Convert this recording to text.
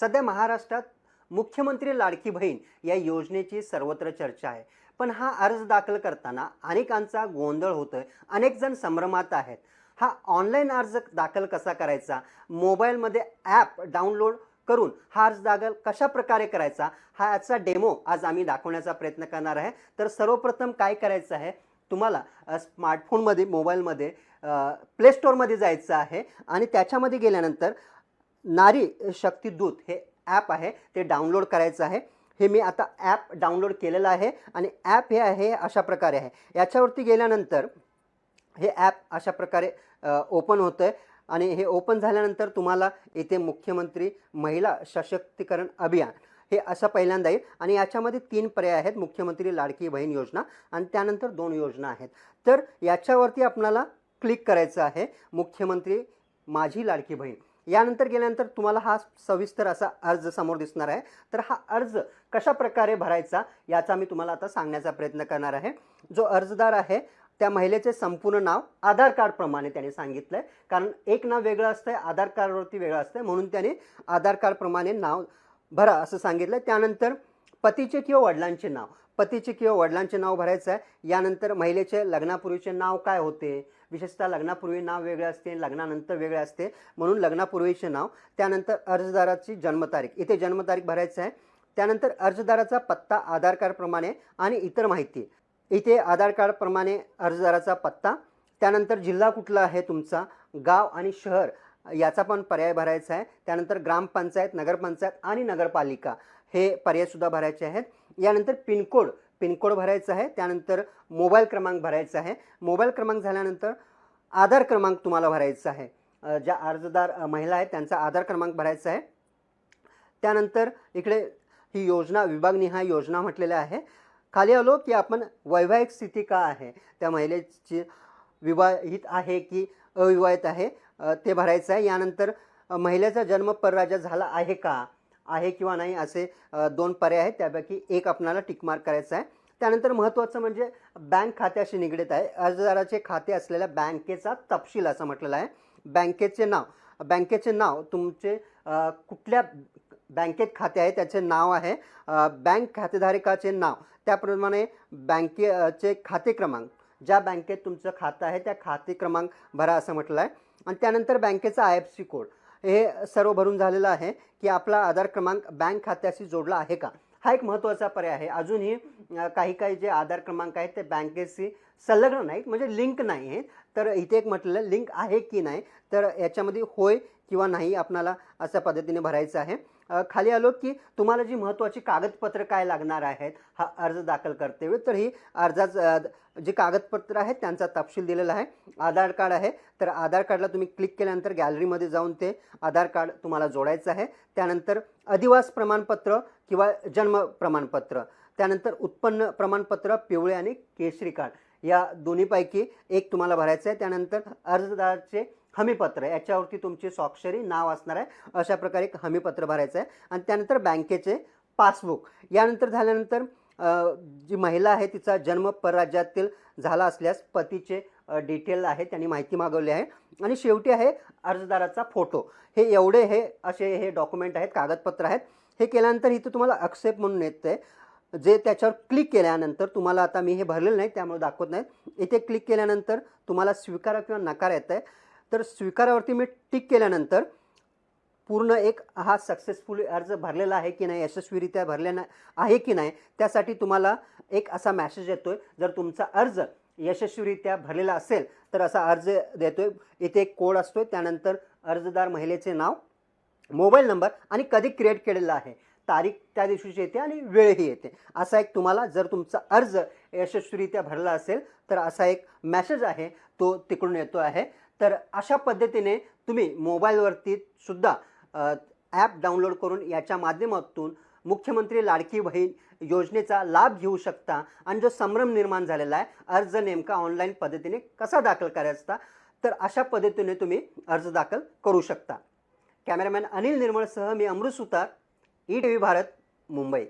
सध्या महाराष्ट्रात मुख्यमंत्री लाडकी बहीण या योजनेची सर्वत्र चर्चा आहे. पण हा अर्ज दाखल करताना अनेकांचा गोंधळ होतोय. अनेक जण संभ्रमात आहेत. हा ऑनलाईन अर्ज दाखल कसा करायचा? मोबाईलमध्ये ॲप डाउनलोड करून हा अर्ज दाखल कशा प्रकारे करायचा? हा याचा डेमो आज आम्ही दाखवण्याचा प्रयत्न करणार आहे. तर सर्वप्रथम काय करायचं आहे? तुम्हाला स्मार्टफोनमध्ये मोबाईलमध्ये प्ले स्टोअरमध्ये जायचं आहे आणि त्याच्यामध्ये गेल्यानंतर नारी शक्ती दूत हे ॲप आहे ते डाउनलोड करायचं आहे. हे मी आता ॲप डाउनलोड केलेलं आहे आणि ॲप हे आहे अशा प्रकारे आहे. याच्यावरती गेल्यानंतर हे ॲप अशा प्रकारे ओपन होतं आहे आणि हे ओपन झाल्यानंतर तुम्हाला इथे मुख्यमंत्री महिला सशक्तीकरण अभियान हे असं पहिल्यांदा येईल. आणि याच्यामध्ये तीन पर्याय आहेत मुख्यमंत्री लाडकी बहीण योजना आणि त्यानंतर दोन योजना आहेत. तर याच्यावरती आपणाला क्लिक करायचं आहे मुख्यमंत्री माझी लाडकी बहीण. यानंतर गेल्यानंतर तुम्हाला हा सविस्तर असा अर्ज समोर दिसणार आहे. तर हा अर्ज कशा प्रकारे भरायचा याचा मी तुम्हाला आता सांगण्याचा प्रयत्न करणार आहे. जो अर्जदार आहे त्या महिलेचे संपूर्ण नाव आधार कार्डप्रमाणे त्याने सांगितलं आहे कारण एक नाव वेगळं असतंय आधार कार्डवरती वेगळं असतंय म्हणून त्याने आधार कार्डप्रमाणे नाव भरा असं सांगितलं आहे त्यानंतर पतीचे किंवा वडिलांचे नाव पतीचे किंवा वडिलांचे नाव भरायचं आहे यानंतर महिलेचे लग्नापूर्वीचे नाव काय होते? विशेषतः लग्नापूर्वी नाव वेगळे असते लग्नानंतर वेगळे असते. म्हणून लग्नापूर्वीचे नाव त्यानंतर अर्जदाराची जन्मतारीख. इथे जन्मतारीख भरायचं आहे. त्यानंतर अर्जदाराचा पत्ता आधार कार्डप्रमाणे आणि इतर माहिती. इथे आधार कार्डप्रमाणे अर्जदाराचा पत्ता. त्यानंतर जिल्हा कुठला आहे तुमचा? गाव आणि शहर याचा पण पर्याय भरायचा आहे. त्यानंतर ग्रामपंचायत नगरपंचायत आणि नगरपालिका. हे पर्यायसुद्धा भरायचे आहेत. यानंतर पिनकोड पिनकोड भरायचा आहे. त्यानंतर मोबाईल क्रमांक भरायचा आहे. मोबाईल क्रमांक झाल्यानंतर आधार क्रमांक तुम्हाला भरायचा आहे. ज्या अर्जदार महिला आहेत त्यांचा आधार क्रमांक भरायचा आहे. त्यानंतर इकडे ही योजना विभागनिहाय योजना म्हटलेल्या आहे. खाली आलो की आपण वैवाहिक स्थिती का आहे? त्या महिलेची विवाहित आहे की अविवाहित आहे? ते भरायचं आहे. यानंतर महिलेचा जन्म परराज्यात झाला आहे का? आहे किंवा नाही असे दोन पर्याय आहेत. त्यापैकी एक आपणाला टिकमार्क करायचा आहे. त्यानंतर महत्त्वाचं म्हणजे बँक खात्याशी निगडीत आहे. अर्जदाराचे खाते असलेल्या बँकेचा तपशील असं म्हटलेलं आहे. बँकेचे नाव बँकेचे नाव तुमचे कुठल्या बँकेत खाते आहे त्याचे नाव आहे. बँक खातेधारकाचे नाव त्याप्रमाणे बँकेचे खाते क्रमांक ज्या बँकेत तुमचं खातं आहे त्या खाते क्रमांक भरा असं म्हटलं आहे. आणि त्यानंतर बँकेचा आय एफ सी कोड हे सर्व भरून झालेलं आहे की आपला आधार क्रमांक बँक खात्याशी जोडला आहे का? हा एक महत्त्वाचा पर्याय आहे. अजूनही काही काही जे आधार क्रमांक आहेत ते बँकेशी संलग्न नाहीत म्हणजे लिंक नाही आहेत तर इथे एक म्हटलेलं लिंक आहे की नाही? तर याच्यामध्ये होय किंवा नाही आपणाला अशा पद्धतीने भरायचं आहे. खाली आलो की तुम्हाला जी महत्त्वाची कागदपत्र काय लागणार आहेत हा अर्ज दाखल करते वेळी. तर ही अर्जाचं जे कागदपत्र आहेत त्यांचा तपशील दिलेला आहे. आधार कार्ड आहे. तर आधार कार्डला तुम्ही क्लिक केल्यानंतर गॅलरीमध्ये जाऊन ते आधार कार्ड तुम्हाला जोडायचं आहे. त्यानंतर अधिवास प्रमाणपत्र किंवा जन्म प्रमाणपत्र. त्यानंतर उत्पन्न प्रमाणपत्र पिवळे आणि केशरी कार्ड. या दोन्हीपैकी एक तुम्हाला भरायचं आहे. त्यानंतर अर्जदाराचे हमीपत्र याच्यावरती तुमची स्वाक्षरी नाव असणार आहे. अशा प्रकारे एक हमीपत्र भरायचं आहे. आणि त्यानंतर बँकेचे पासबुक. यानंतर झाल्यानंतर जी महिला आहे तिचा जन्म परराज्यातील झाला असल्यास पतीचे डिटेल आहे त्यांनी माहिती मागवली आहे. आणि शेवटी आहे अर्जदाराचा फोटो. हे एवढे हे असे हे डॉक्युमेंट आहेत कागदपत्र आहेत. हे केल्यानंतर इथं तुम्हाला अक्सेप्ट म्हणून येतं आहे जे त्याच्यावर क्लिक केल्यानंतर तुम्हाला आता मी हे भरलेलं नाही त्यामुळे दाखवत नाही. इथे क्लिक केल्यानंतर तुम्हाला स्वीकार किंवा नकार येत आहे तर स्वीकारावरती मी टिक केल्यानंतर पूर्ण एक हा सक्सेसफुल अर्ज भरलेला आहे की नाही यशस्वीरित्या भरले ना आहे की नाही त्यासाठी तुम्हाला एक असा मॅसेज येतो आहे जर तुमचा अर्ज यशस्वीरित्या भरलेला असेल तर असा अर्ज देतो आहे इथे एक कोड असतोय त्यानंतर अर्जदार महिलेचे नाव मोबाईल नंबर आणि कधी क्रिएट केलेला आहे. तारीख त्या दिवशीची येते आणि वेळही येते. असा एक तुम्हाला जर तुमचा अर्ज यशस्वीरित्या भरला असेल तर असा एक मॅसेज आहे तो तिकडून येतो आहे. तर अशा पद्धतीने तुम्ही मोबाईलवरती सुद्धा ॲप डाउनलोड करून याच्या माध्यमातून मुख्यमंत्री लाडकी बहीण योजनेचा लाभ घेऊ शकता आणि जो संभ्रम निर्माण झालेला आहे अर्ज नेमका ऑनलाईन पद्धतीने कसा दाखल करायचा तर अशा पद्धतीने तुम्ही अर्ज दाखल करू शकता. कॅमेरामॅन अनिल निर्मळसह मी Amrut Sutar E T V Bharat Mumbai.